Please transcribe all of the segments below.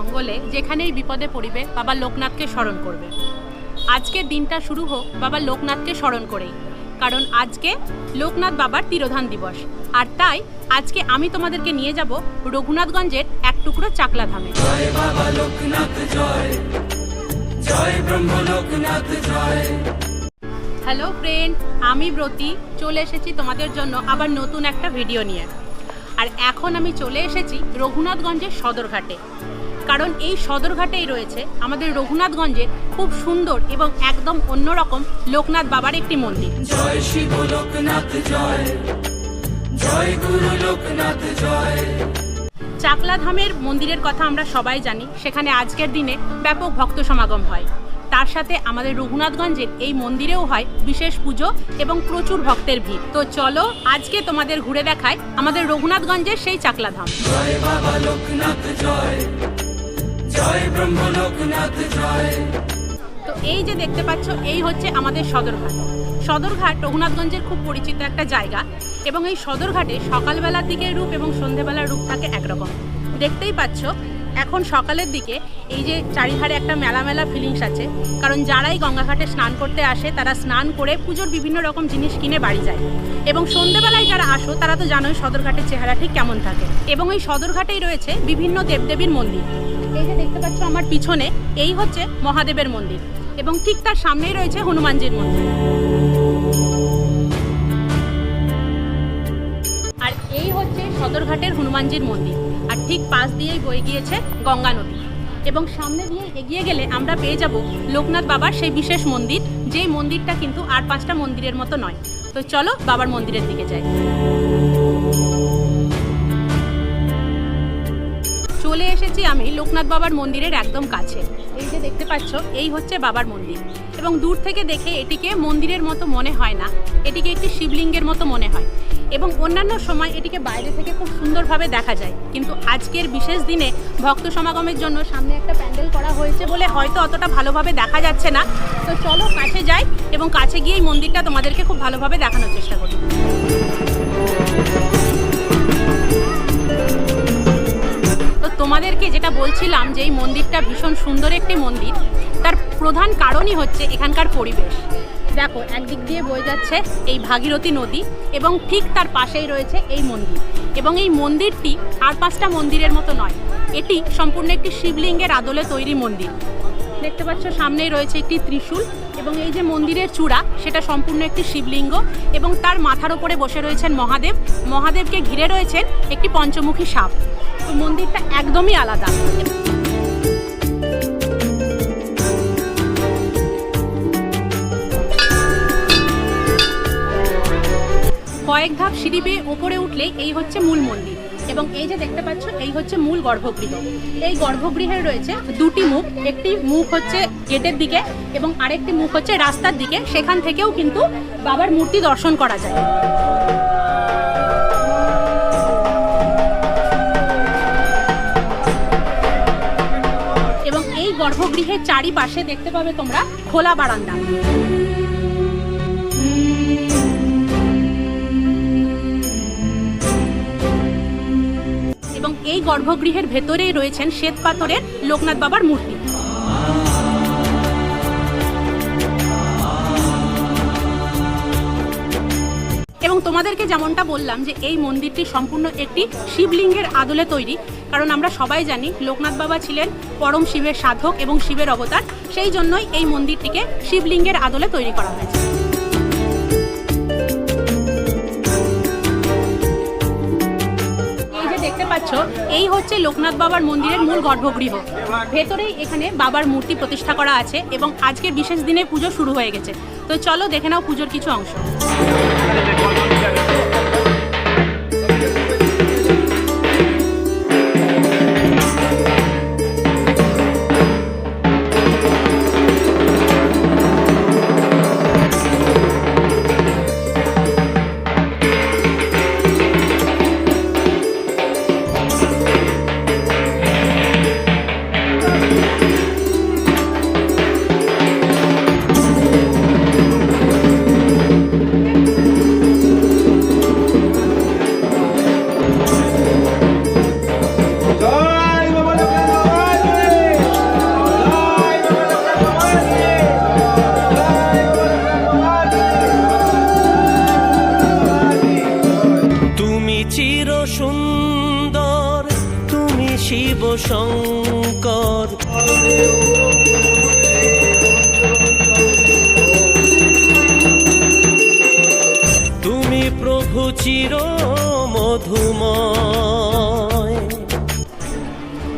জঙ্গলে যেখানেই বিপদে পড়িবে বাবা লোকনাথকে স্মরণ করবে। আজকের দিনটা শুরু হোক বাবা লোকনাথকে স্মরণ করেই। কারণ আজকে লোকনাথ বাবার তিরোধান দিবস। আর তাই আজকে আমি তোমাদেরকে নিয়ে যাব রঘুনাথগঞ্জের এক টুকরো চাকলা ধামে জয় বাবা লোকনাথ জয়। জয় ব্রহ্ম লোকনাথ জয়। হ্যালো ফ্রেন্ড আমি ব্রতী চলে এসেছি তোমাদের জন্য আবার নতুন একটা ভিডিও নিয়ে। আর এখন আমি চলে এসেছি রঘুনাথগঞ্জের সদরঘাটে। কারণ এই সদরঘাটেই রয়েছে আমাদের রঘুনাথগঞ্জের খুব সুন্দর এবং একদম অন্যরকম লোকনাথ বাবার একটি মন্দির। জয় শিব লোকনাথ জয়। জয় গুরু লোকনাথ জয়। চাকলা ধামের মন্দিরের কথা আমরা সবাই জানি সেখানে আজকের দিনে ব্যাপক ভক্ত সমাগম হয়। তার সাথে আমাদের রঘুনাথগঞ্জের এই মন্দিরেও হয় বিশেষ পুজো এবং প্রচুর ভক্তের ভিড়। তো চলো আজকে তোমাদের ঘুরে দেখায় আমাদের রঘুনাথগঞ্জের সেই চাকলা ধাম জয় বাবা লোকনাথ জয়। তো এই যে দেখতে পাচ্ছ, এই হচ্ছে আমাদের সদরঘাট। সদরঘাট রঘুনাথগঞ্জের খুব পরিচিত একটা জায়গা এবং এই সদরঘাটে সকালবেলার দিকের রূপ এবং সন্ধেবেলার রূপ থাকে একরকম। দেখতেই পাচ্ছ এখন সকালের দিকে এই যে চারিধারে একটা মেলা মেলা ফিলিংস আছে, কারণ যারাই গঙ্গাঘাটে স্নান করতে আসে, তারা স্নান করে পুজোর বিভিন্ন রকম জিনিস কিনে বাড়ি যায়। এবং সন্ধেবেলায় যারা আসো, তারা তো জানোই সদরঘাটের চেহারা ঠিক কেমন থাকে। এবং এই সদরঘাটেই রয়েছে বিভিন্ন দেবদেবীর মন্দির। এই যে দেখতে পাচ্ছ আমার পিছনে, এই হচ্ছে মহাদেবের মন্দির। এবং ঠিক তার সামনেই রয়েছে হনুমানজির মন্দির। আর এই হচ্ছে সদরঘাটের হনুমানজির মন্দির। আর ঠিক পাশ দিয়েই বয়ে গিয়েছে গঙ্গা নদী। এবং সামনে দিয়ে এগিয়ে গেলে আমরা পেয়ে যাব লোকনাথ বাবার সেই বিশেষ মন্দির, যেই মন্দিরটা কিন্তু আর পাঁচটা মন্দিরের মতো নয়। তো চলো বাবার মন্দিরের দিকে যাই। চলে এসেছি আমি লোকনাথ বাবার মন্দিরের একদম কাছে। এই যে দেখতে পাচ্ছ, এই হচ্ছে বাবার মন্দির। এবং দূর থেকে দেখে এটিকে মন্দিরের মতো মনে হয় না। এটিকে একটি শিবলিঙ্গের মতো মনে হয়। এবং অন্যান্য সময় এটিকে বাইরে থেকে খুব সুন্দরভাবে দেখা যায়। কিন্তু আজকের বিশেষ দিনে ভক্ত সমাগমের জন্য সামনে একটা প্যান্ডেল করা হয়েছে বলে হয়তো অতটা ভালোভাবে দেখা যাচ্ছে না। তো চলো কাছে যাই এবং কাছে গিয়ে এই মন্দিরটা তোমাদেরকে খুব ভালোভাবে দেখানোর চেষ্টা করি। তোমাদেরকে যেটা বলছিলাম যে এই মন্দিরটা ভীষণ সুন্দর একটি মন্দির, তার প্রধান কারণই হচ্ছে এখানকার পরিবেশ। দেখো, একদিক দিয়ে বয়ে যাচ্ছে এই ভাগীরথী নদী এবং ঠিক তার পাশেই রয়েছে এই মন্দির। এবং এই মন্দিরটি আর পাঁচটা মন্দিরের মতো নয়, এটি সম্পূর্ণ একটি শিবলিঙ্গের আদলে তৈরি মন্দির। দেখতে পাচ্ছ, সামনেই রয়েছে একটি ত্রিশূল এবং এই যে মন্দিরের চূড়া, সেটা সম্পূর্ণ একটি শিবলিঙ্গ এবং তার মাথার ওপরে বসে রয়েছেন মহাদেব। মহাদেবকে ঘিরে রয়েছেন একটি পঞ্চমুখী সাপ। মন্দিরটা একদমই আলাদা। কয়েক ধাপ সিঁড়ি বেয়ে ওপরে উঠলে এই হচ্ছে মূল মন্দির এবং এই যে দেখতে পাচ্ছ, এই হচ্ছে মূল গর্ভগৃহ। এই গর্ভগৃহের রয়েছে দুটি মুখ, একটি মুখ হচ্ছে গেটের দিকে এবং আরেকটি মুখ হচ্ছে রাস্তার দিকে। সেখান থেকেও কিন্তু বাবার মূর্তি দর্শন করা যায়। এই গর্ভগৃহের চারিপাশে দেখতে পাবে তোমরা খোলা বারান্দা। এবং এই গর্ভগৃহের ভেতরেই রয়েছেন শ্বেত পাথরের লোকনাথ বাবার মূর্তি। তোমাদেরকে যেমনটা বললাম যে এই মন্দিরটি সম্পূর্ণ একটি শিবলিঙ্গের আদলে তৈরি, কারণ আমরা সবাই জানি লোকনাথ বাবা ছিলেন পরম শিবের সাধক এবং শিবের অবতার, সেই জন্যই এই মন্দিরটিকে শিবলিঙ্গের আদলে তৈরি করা হয়েছে। এই হচ্ছে লোকনাথ বাবার মন্দিরের মূল গর্ভগৃহ। ভেতরেই এখানে বাবার মূর্তি প্রতিষ্ঠা করা আছে এবং আজকের বিশেষ দিনে পুজো শুরু হয়ে গেছে। তো চলো দেখে নাও পুজোর কিছু অংশ। তুমি প্রভু চির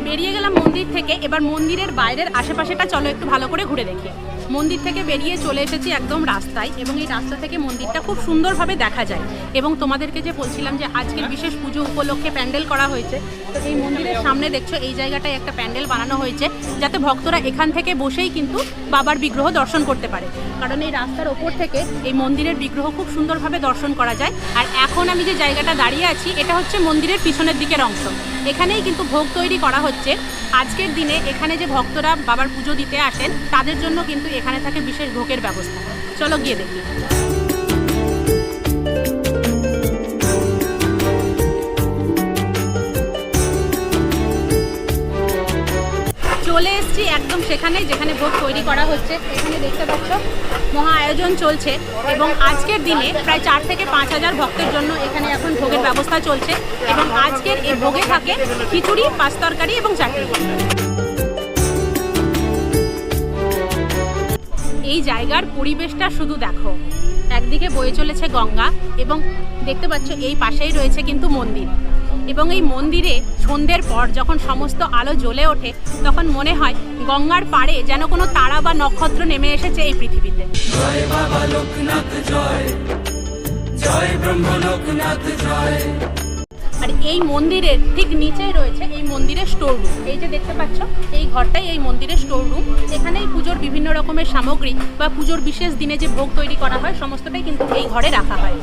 বেরিয়ে গেলাম মন্দির থেকে, এবার মন্দিরের বাইরের আশেপাশেটা চলো একটু ভালো করে ঘুরে দেখি। মন্দির থেকে বেরিয়ে চলে এসেছি একদম রাস্তায় এবং এই রাস্তা থেকে মন্দিরটা খুব সুন্দরভাবে দেখা যায়। এবং তোমাদেরকে যে বলছিলাম যে আজকের বিশেষ পুজো উপলক্ষে প্যান্ডেল করা হয়েছে, তো এই মন্দিরের সামনে দেখছ, এই জায়গাটায় একটা প্যান্ডেল বানানো হয়েছে, যাতে ভক্তরা এখান থেকে বসেই কিন্তু বাবার বিগ্রহ দর্শন করতে পারে। কারণ এই রাস্তার ওপর থেকে এই মন্দিরের বিগ্রহ খুব সুন্দরভাবে দর্শন করা যায়। আর এখন আমি যে জায়গাটা দাঁড়িয়ে আছি, এটা হচ্ছে মন্দিরের পিছনের দিকের অংশ। এখানেই কিন্তু ভোগ তৈরি করা হচ্ছে। আজকের দিনে এখানে যে ভক্তরা বাবার পুজো দিতে আসেন, তাদের জন্য কিন্তু এখানে থাকে বিশেষ ভোগের ব্যবস্থা। চলো গিয়ে দেখি। এসেছি একদম সেখানে যেখানে ভোগ তৈরি করা হচ্ছে। এখানে দেখতে পাচ্ছ, মহা আয়োজন চলছে এবং আজকের দিনে প্রায় চার থেকে পাঁচ হাজার ভক্তের জন্য এখানে এখন ভোগের ব্যবস্থা চলছে এবং আজকের এই ভোগে থাকে খিচুড়ি, পাঁচ তরকারি এবং চাটনি। এই জায়গার পরিবেশটা শুধু দেখো। একদিকে বয়ে চলেছে গঙ্গা এবং দেখতে পাচ্ছ এই পাশেই রয়েছে কিন্তু মন্দির। এবং এই মন্দিরে সন্ধ্যের পর যখন সমস্ত আলো জ্বলে ওঠে, তখন মনে হয় গঙ্গার পাড়ে যেন কোনো তারা বা নক্ষত্র নেমে এসেছে এই পৃথিবীতে। জয় বাবা লোকনাথ জয়। জয় ব্রহ্ম লোকনাথ জয়। আর এই মন্দিরের ঠিক নিচেই রয়েছে এই মন্দিরের স্টোর রুম এই যে দেখতে পাচ্ছ, এই ঘরটাই এই মন্দিরের স্টোর রুম এখানেই পুজোর বিভিন্ন রকমের সামগ্রী বা পুজোর বিশেষ দিনে যে ভোগ তৈরি করা হয়, সমস্তটাই কিন্তু এই ঘরে রাখা হয়।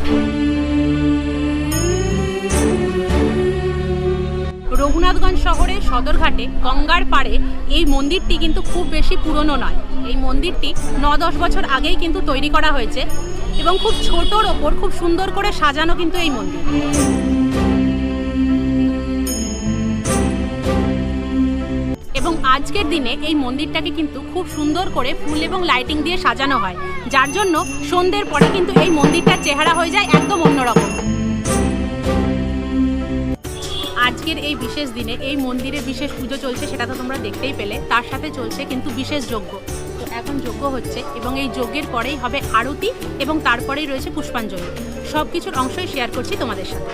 রঘুনাথগঞ্জ শহরের সদরঘাটে, গঙ্গার পাড়ে এই মন্দিরটি কিন্তু খুব বেশি পুরনো নয়। এই মন্দিরটি ন দশ বছর আগেই কিন্তু তৈরি করা হয়েছে এবং খুব ছোটোর ওপর খুব সুন্দর করে সাজানো কিন্তু এই মন্দির। আজকের দিনে এই মন্দিরটাকে কিন্তু খুব সুন্দর করে ফুল এবং লাইটিং দিয়ে সাজানো হয়। যার জন্য সন্ধ্যের পরে কিন্তু এই মন্দিরটার চেহারা হয়ে যায় একদম অন্যরকম। আজকের এই বিশেষ দিনে এই মন্দিরে বিশেষ পুজো চলছে সেটা তো তোমরা দেখতেই পেলে। তার সাথে চলছে কিন্তু বিশেষ যজ্ঞ। তো এখন যজ্ঞ হচ্ছে এবং এই যজ্ঞের পরেই হবে আরতি এবং তারপরেই রয়েছে পুষ্পাঞ্জলি। সব কিছুর অংশই শেয়ার করছি তোমাদের সাথে।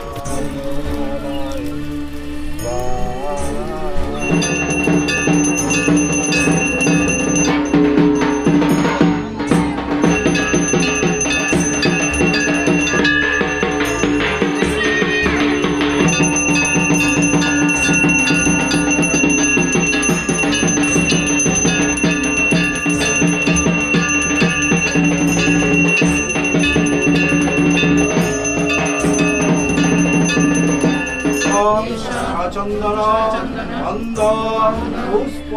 পুষ্প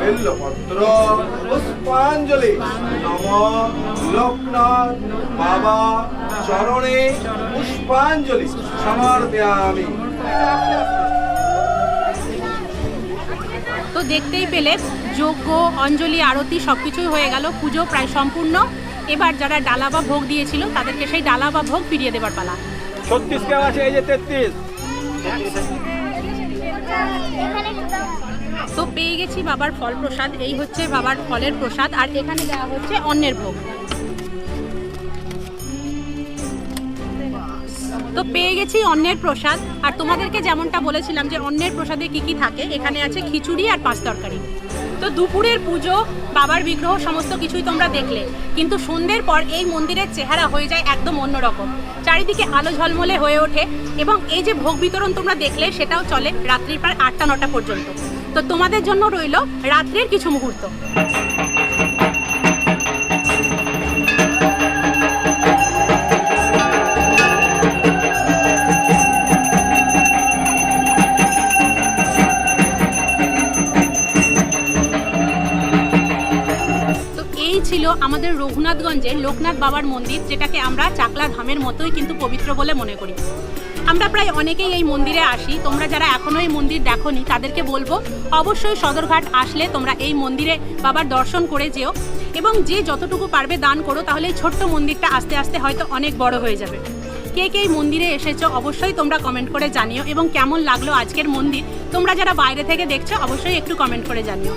বেল্লপত্র পুষ্পাঞ্জলি। নম লোকনাথ বাবা চরণে পুষ্পাঞ্জলি সমর্পয়ামি। তো দেখতেই পেলে যজ্ঞ অঞ্জলি আরতি সব কিছুই হয়ে গেল পুজো প্রায় সম্পূর্ণ। এবার যারা ডালা বা ভোগ দিয়েছিল তাদেরকে সেই ডালা বা ভোগ ফিরিয়ে দেবার পালা। ছত্রিশ কেউ আছে এই যে তেত্রিশ। তো পেয়ে গেছি বাবার ফল প্রসাদ। এই হচ্ছে বাবার ফলের প্রসাদ, আর এখানে দেওয়া হচ্ছে অন্যের ভোগ। তো পেয়ে গেছি অন্যের প্রসাদ, আর তোমাদেরকে যেমনটা বলেছিলাম যে অন্যের প্রসাদে কি কি থাকে, এখানে আছে খিচুড়ি আর পাঁচ তরকারি। তো দুপুরের পুজো, বাবার বিগ্রহ, সমস্ত কিছুই তোমরা দেখলে। কিন্তু সন্ধ্যের পর এই মন্দিরের চেহারা হয়ে যায় একদম অন্যরকম। চারিদিকে আলো ঝলমলে হয়ে ওঠে এবং এই যে ভোগ বিতরণ তোমরা দেখলে সেটাও চলে রাত্রির প্রায় আটটা নটা পর্যন্ত। তো তোমাদের জন্য রইল রাত্রের কিছু মুহূর্ত। ছিল আমাদের রঘুনাথগঞ্জের লোকনাথ বাবার মন্দির, যেটাকে আমরা চাকলা ধামের মতোই কিন্তু পবিত্র বলে মনে করি। আমরা প্রায় অনেকেই এই মন্দিরে আসি। তোমরা যারা এখনও এই মন্দির দেখোনি, তাদেরকে বলব, অবশ্যই সদরঘাট আসলে তোমরা এই মন্দিরে বাবার দর্শন করে যেও এবং যে যতটুকু পারবে দান করো, তাহলে এই ছোট্ট মন্দিরটা আস্তে আস্তে হয়তো অনেক বড় হয়ে যাবে। কে কে এই মন্দিরে এসেছ অবশ্যই তোমরা কমেন্ট করে জানিও এবং কেমন লাগল আজকের মন্দির। তোমরা যারা বাইরে থেকে দেখছ, অবশ্যই একটু কমেন্ট করে জানিও।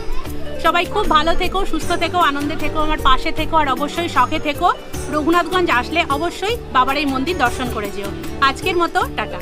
সবাই খুব ভালো থেকো, সুস্থ থেকো, আনন্দে থেকো, আমার পাশে থেকো, আর অবশ্যই শখে থেকো। রঘুনাথগঞ্জ আসলে অবশ্যই বাবার এই মন্দির দর্শন করে যেও। আজকের মতো, টাটা।